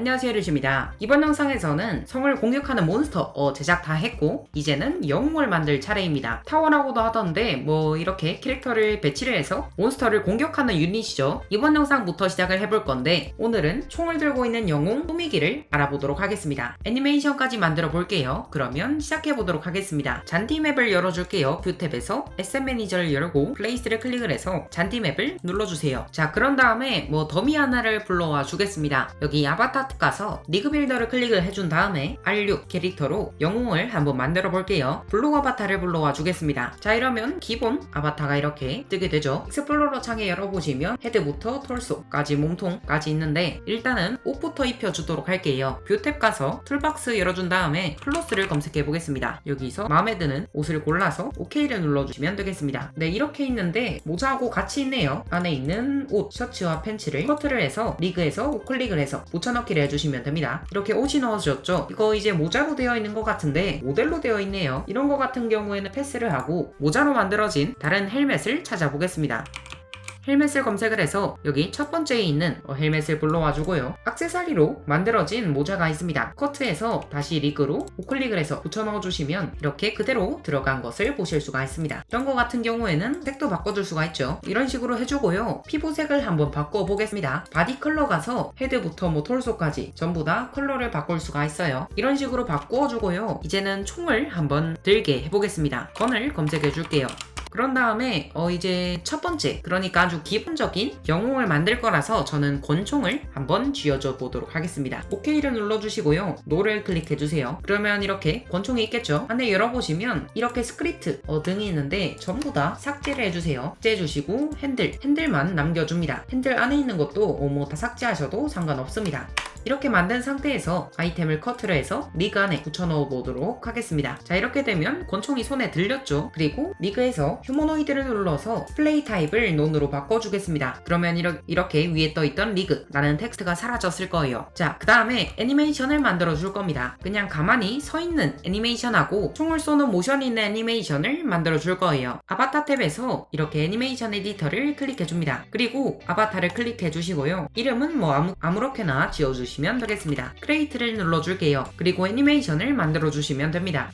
안녕하세요 루시입니다. 이번 영상에서는 성을 공격하는 몬스터 어, 제작 다 했고 이제는 영웅을 만들 차례입니다. 타워라고도 하던데 뭐 이렇게 캐릭터를 배치를 해서 몬스터를 공격하는 유닛이죠. 이번 영상부터 시작을 해볼 건데 오늘은 총을 들고 있는 영웅 꾸미기를 알아보도록 하겠습니다. 애니메이션까지 만들어 볼게요. 그러면 시작해 보도록 하겠습니다. 잔디 맵을 열어줄게요. 뷰 탭에서 SM 매니저를 열고 플레이스를 클릭을 해서 잔디 맵을 눌러주세요. 자 그런 다음에 뭐 더미 하나를 불러와 주겠습니다. 여기 아바타 탭 가서 리그 빌더를 클릭을 해준 다음에 R6 캐릭터로 영웅을 한번 만들어 볼게요. 블록 아바타를 불러와 주겠습니다. 자 이러면 기본 아바타가 이렇게 뜨게 되죠. 익스플로러 창에 열어보시면 헤드부터 톨소까지 몸통까지 있는데 일단은 옷부터 입혀주도록 할게요. 뷰탭 가서 툴박스 열어준 다음에 클로스를 검색해 보겠습니다. 여기서 마음에 드는 옷을 골라서 OK를 눌러주시면 되겠습니다. 네 이렇게 있는데 모자하고 같이 있네요. 안에 있는 옷, 셔츠와 팬츠를 커트를 해서 리그에서 우클릭을 해서 붙여넣기를 해주시면 됩니다. 이렇게 옷이 넣어주셨죠? 이거 이제 모자로 되어 있는 것 같은데 모델로 되어 있네요. 이런 거 같은 경우에는 패스를 하고 모자로 만들어진 다른 헬멧을 찾아보겠습니다. 헬멧을 검색을 해서 여기 첫 번째에 있는 어, 헬멧을 불러와 주고요. 악세사리로 만들어진 모자가 있습니다. 커트해서 다시 리그로 우클릭을 해서 붙여 넣어 주시면 이렇게 그대로 들어간 것을 보실 수가 있습니다. 이런 거 같은 경우에는 색도 바꿔줄 수가 있죠. 이런 식으로 해주고요. 피부색을 한번 바꿔보겠습니다. 바디 컬러 가서 헤드부터 뭐 톨소까지 전부 다 컬러를 바꿀 수가 있어요. 이런 식으로 바꾸어주고요. 이제는 총을 한번 들게 해보겠습니다. 건을 검색해 줄게요. 그런 다음에 어 이제 첫 번째 그러니까 아주 기본적인 영웅을 만들 거라서 저는 권총을 한번 쥐어줘 보도록 하겠습니다. OK를 눌러주시고요. 노를 클릭해 주세요. 그러면 이렇게 권총이 있겠죠. 안에 열어보시면 이렇게 스크립트 어, 등이 있는데 전부 다 삭제를 해주세요. 삭제해 주시고 핸들 핸들만 남겨줍니다. 핸들 안에 있는 것도 어, 뭐다 삭제하셔도 상관없습니다. 이렇게 만든 상태에서 아이템을 커트를 해서 리그 안에 붙여넣어 보도록 하겠습니다. 자 이렇게 되면 권총이 손에 들렸죠. 그리고 리그에서 휴머노이드를 눌러서 플레이 타입을 논으로 바꿔주겠습니다. 그러면 이러, 이렇게 위에 떠있던 리그 라는 텍스트가 사라졌을 거예요. 자 그 다음에 애니메이션을 만들어 줄 겁니다. 그냥 가만히 서 있는 애니메이션하고 총을 쏘는 모션이 있는 애니메이션을 만들어 줄 거예요. 아바타 탭에서 이렇게 애니메이션 에디터를 클릭해 줍니다. 그리고 아바타를 클릭해 주시고요. 이름은 뭐 아무, 아무렇게나 지어주시면 주시면 되겠습니다. 크레이트를 눌러줄게요. 그리고 애니메이션을 만들어 주시면 됩니다.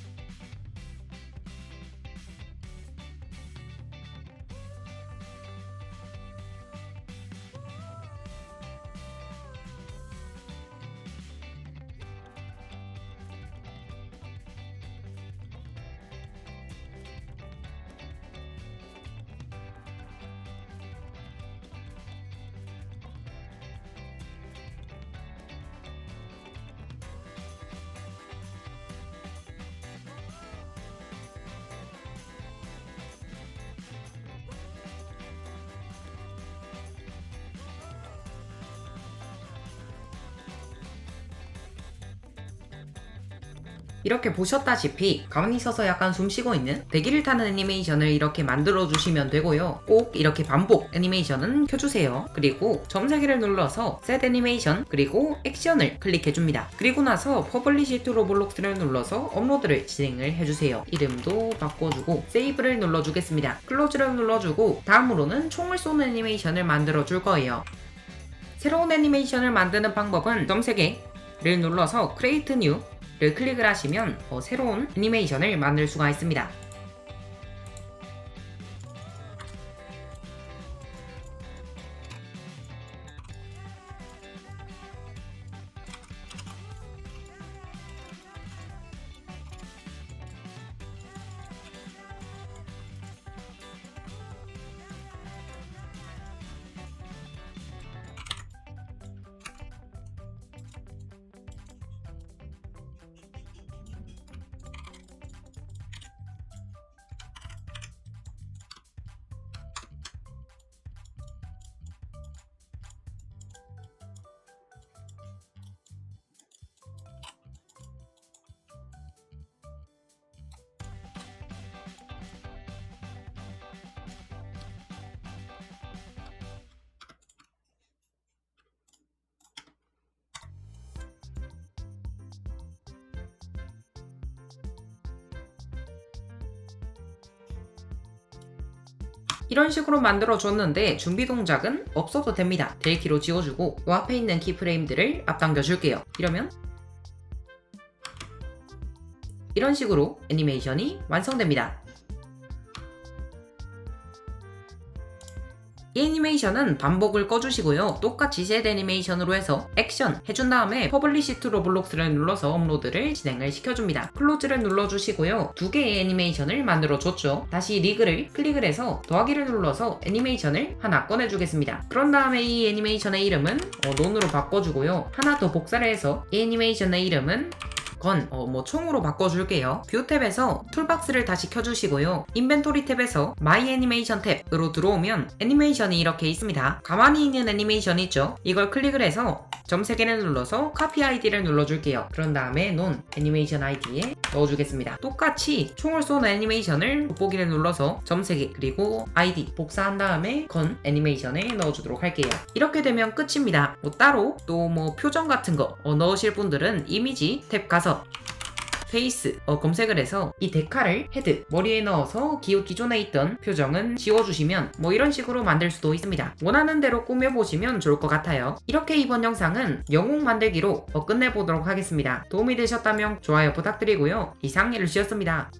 이렇게 보셨다시피 가만히 서서 약간 숨 쉬고 있는 대기를 타는 애니메이션을 이렇게 만들어 주시면 되고요. 꼭 이렇게 반복 애니메이션은 켜주세요. 그리고 점세기를 눌러서 셋 애니메이션 그리고 액션을 클릭해 줍니다. 그리고 나서 퍼블리시 투 로블록스를 눌러서 업로드를 진행을 해주세요. 이름도 바꿔주고 세이브를 눌러주겠습니다. 클로즈를 눌러주고 다음으로는 총을 쏘는 애니메이션을 만들어 줄 거예요. 새로운 애니메이션을 만드는 방법은 점세개를 눌러서 크레이트 뉴를 클릭을 하시면 어, 새로운 애니메이션을 만들 수가 있습니다. 이런 식으로 만들어 줬는데 준비 동작은 없어도 됩니다. 델키로 지워주고 요 앞에 있는 키프레임들을 앞당겨 줄게요. 이러면 이런 식으로 애니메이션이 완성됩니다. 애니메이션은 반복을 꺼주시고요. 똑같이 셋 애니메이션으로 해서 액션 해준 다음에 퍼블리시 투 로블록스를 눌러서 업로드를 진행을 시켜줍니다. 클로즈를 눌러주시고요. 두 개의 애니메이션을 만들어줬죠. 다시 리그를 클릭을 해서 더하기를 눌러서 애니메이션을 하나 꺼내주겠습니다. 그런 다음에 이 애니메이션의 이름은 어, 논으로 바꿔주고요. 하나 더 복사를 해서 이 애니메이션의 이름은 건, 어, 뭐, 총으로 바꿔줄게요. 뷰 탭에서 툴박스를 다시 켜주시고요. 인벤토리 탭에서 마이 애니메이션 탭으로 들어오면 애니메이션이 이렇게 있습니다. 가만히 있는 애니메이션이 있죠? 이걸 클릭을 해서 점 3개를 눌러서 카피 아이디를 눌러줄게요. 그런 다음에 논 애니메이션 아이디에 넣어주겠습니다. 똑같이 총을 쏘는 애니메이션을 돋보기를 눌러서 점 3개 그리고 아이디 복사한 다음에 건 애니메이션에 넣어주도록 할게요. 이렇게 되면 끝입니다. 뭐 따로 또 뭐 표정 같은 거 어, 넣으실 분들은 이미지 탭 가서 페이스 어, 검색을 해서 이 데카를 헤드 머리에 넣어서 기, 기존에 있던 표정은 지워주시면 뭐 이런 식으로 만들 수도 있습니다. 원하는 대로 꾸며보시면 좋을 것 같아요. 이렇게 이번 영상은 영웅 만들기로 어, 끝내보도록 하겠습니다. 도움이 되셨다면 좋아요 부탁드리고요. 이상 일루시였습니다.